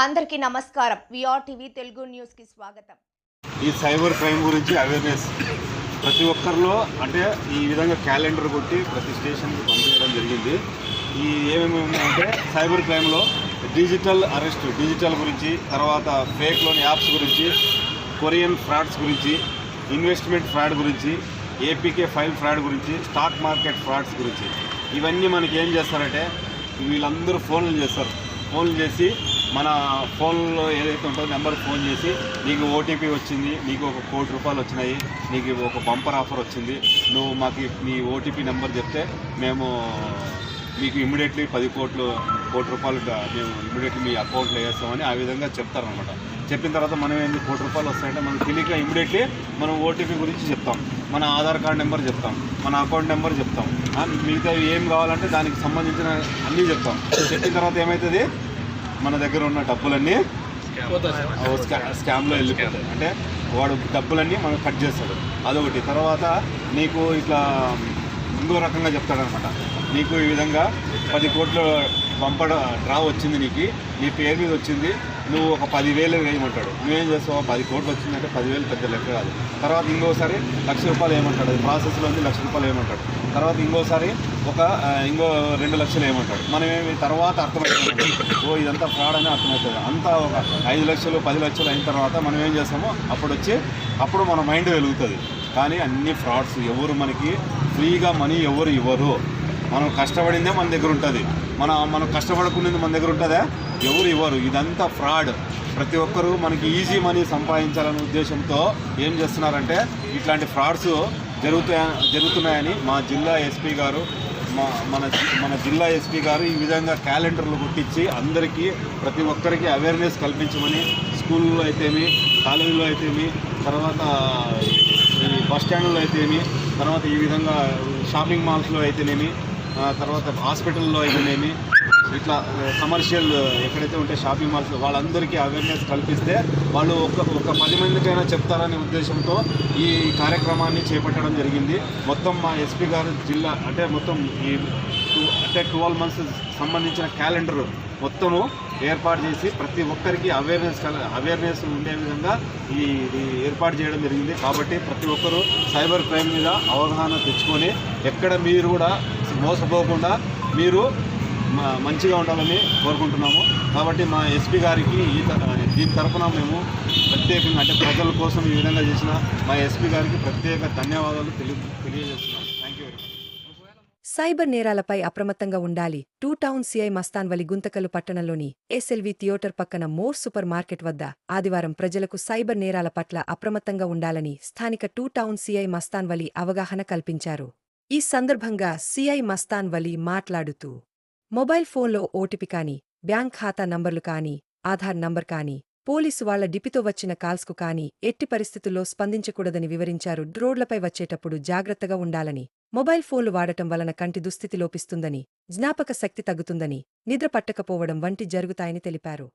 అందరికీ నమస్కారం. VR TV Telugu న్యూస్కి స్వాగతం. ఈ సైబర్ క్రైమ్ గురించి అవేర్నెస్ ప్రతి ఒక్కరిలో అంటే ఈ విధంగా క్యాలెండర్ కొట్టి ప్రతి స్టేషన్కి పంపించడం జరిగింది. ఈ ఏమేమి ఉన్నాయంటే సైబర్ క్రైమ్లో డిజిటల్ అరెస్ట్ డిజిటల్ గురించి తర్వాత ఫేక్లోని యాప్స్ గురించి కొరియన్ ఫ్రాడ్స్ గురించి ఇన్వెస్ట్మెంట్ ఫ్రాడ్ గురించి ఏపీకే ఫైల్ ఫ్రాడ్ గురించి స్టాక్ మార్కెట్ ఫ్రాడ్స్ గురించి. ఇవన్నీ మనకి ఏం చేస్తారంటే వీళ్ళందరూ ఫోన్లు చేస్తారు. ఫోన్లు చేసి మన ఫోన్లో ఏదైతే ఉంటుందో నెంబర్ ఫోన్ చేసి నీకు ఓటీపీ వచ్చింది నీకు ఒక కోటి రూపాయలు వచ్చినాయి నీకు ఒక బంపర్ ఆఫర్ వచ్చింది నువ్వు మాకు నీ ఓటీపీ నెంబర్ చెప్తే మేము మీకు ఇమ్మీడియట్లీ పది కోట్లు కోటి రూపాయలు మేము ఇమ్మీడియట్లీ మీ అకౌంట్లో వేస్తామని ఆ విధంగా చెప్తారనమాట చెప్పిన తర్వాత మనం ఏంది కోటి రూపాయలు వస్తాయంటే మనం తెలియక ఇమ్మీడియట్లీ మనం ఓటీపీ గురించి చెప్తాం మన ఆధార్ కార్డ్ నెంబర్ చెప్తాం. మన అకౌంట్ నెంబర్ చెప్తాం. మిగతా ఏం కావాలంటే దానికి సంబంధించిన అన్నీ చెప్తాం. చెప్పిన తర్వాత ఏమవుతుంది మన దగ్గర ఉన్న డబ్బులన్నీ స్కామ్లో వెళ్ళిపోతాయి. అంటే వాడు డబ్బులన్నీ మనం కట్ చేస్తాడు. అదొకటి. తర్వాత నీకు ఇట్లా ఇంకో రకంగా చెప్తాడనమాట. నీకు ఈ విధంగా పది కోట్ల పంపడ డ్రా వచ్చింది నీకు. నీ పేరు మీద వచ్చింది. నువ్వు ఒక పదివేలు వేయమంటాడు నువ్వేం చేస్తావు? పది కోట్లు వచ్చిందంటే పదివేలు పెద్ద లెక్క కాదు. తర్వాత ఇంకోసారి లక్ష రూపాయలు వేయమంటాడు అది ప్రాసెస్లో ఉంది లక్ష రూపాయలు వేయమంటాడు తర్వాత ఇంకోసారి ఒక ఇంకో రెండు లక్షలు వేయమంటాడు మనమేమి తర్వాత అర్థమవుతుంది. ఓ ఇదంతా ఫ్రాడ్ అని అర్థమవుతుంది. అంతా ఒక ఐదు లక్షలు పది లక్షలు అయిన తర్వాత మనం ఏం చేస్తామో అప్పుడు వచ్చి అప్పుడు మన మైండ్ వెలుగుతుంది. కానీ అన్ని ఫ్రాడ్స్ ఎవరు మనకి ఫ్రీగా మనీ ఎవరు ఇవ్వరు. మనం కష్టపడిందే మన దగ్గర ఉంటుంది. మన మనం కష్టపడకునేది మన దగ్గర ఉంటుందా? ఎవరు ఇవ్వరు. ఇదంతా ఫ్రాడ్. ప్రతి ఒక్కరూ మనకి ఈజీ మనీ సంపాదించాలనే ఉద్దేశంతో ఏం చేస్తున్నారంటే ఇట్లాంటి ఫ్రాడ్స్ జరుగుతాయ జరుగుతున్నాయని మా జిల్లా ఎస్పీ గారు మా మన మన జిల్లా ఎస్పీ గారు ఈ విధంగా క్యాలెండర్లు కుట్టించి అందరికీ ప్రతి ఒక్కరికి అవేర్నెస్ కల్పించమని స్కూల్లో అయితేమి కాలేజీలో అయితేమి తర్వాత బస్ స్టాండ్లో అయితేమి తర్వాత ఈ విధంగా షాపింగ్ మాల్స్లో అయితేనేమి తర్వాత హాస్పిటల్లో అయితేనేమి ఇట్లా కమర్షియల్ ఎక్కడైతే ఉంటే షాపింగ్ మాల్స్ వాళ్ళందరికీ అవేర్నెస్ కల్పిస్తే వాళ్ళు ఒక ఒక పది మందికైనా చెప్తారనే ఉద్దేశంతో ఈ కార్యక్రమాన్ని చేపట్టడం జరిగింది. మొత్తం మా ఎస్పీ గారు జిల్లా అంటే మొత్తం ఈ అంటే ట్వెల్వ్ మంత్స్ సంబంధించిన క్యాలెండర్ మొత్తము ఏర్పాటు చేసి ప్రతి ఒక్కరికి అవేర్నెస్ కల అవేర్నెస్ ఉండే విధంగా ఈ ఇది ఏర్పాటు చేయడం జరిగింది. కాబట్టి ప్రతి ఒక్కరూ సైబర్ క్రైమ్ మీద అవగాహన తెచ్చుకొని ఎక్కడ మీరు కూడా మోసపోకుండా మీరు మంచిగా ఉండాలని కోరుకుంటున్నాము. కాబట్టి మా ఎస్పీ గారికి ఈ దీని తరఫున మేము ప్రత్యేకంగా అంటే ప్రజల కోసం ఈ విధంగా చేసిన మా ఎస్పీ గారికి ప్రత్యేక ధన్యవాదాలు తెలియ తెలియజేస్తున్నాం thank you very much cyber నేరాలపై అప్రమత్తంగా ఉండాలి. Two town CI Mastanvali Guntakal పట్టణంలోని ఎస్ఎల్వి థియేటర్ పక్కన మోర్ సూపర్ మార్కెట్ వద్ద ఆదివారం ప్రజలకు సైబర్ నేరాల పట్ల అప్రమత్తంగా ఉండాలని స్థానిక టూ టౌన్ సిఐ మస్తాన్వలి అవగాహన కల్పించారు. ఈ సందర్భంగా సిఐ మస్తాన్ వలీ మాట్లాడుతూ మొబైల్ ఫోన్లో ఓటీపీ కానీ బ్యాంక్ ఖాతా నంబర్లు కానీ ఆధార్ నంబర్ కానీ పోలీసు వాళ్ళ డిపితో వచ్చిన కాల్స్కు కానీ ఎట్టి పరిస్థితుల్లో స్పందించకూడదని వివరించారు. రోడ్లపై వచ్చేటప్పుడు జాగ్రత్తగా ఉండాలని మొబైల్ ఫోన్లు వాడటం వలన కంటి దుస్థితి లోపిస్తుందని జ్ఞాపక శక్తి తగ్గుతుందని నిద్ర పట్టకపోవడం వంటి జరుగుతాయని తెలిపారు.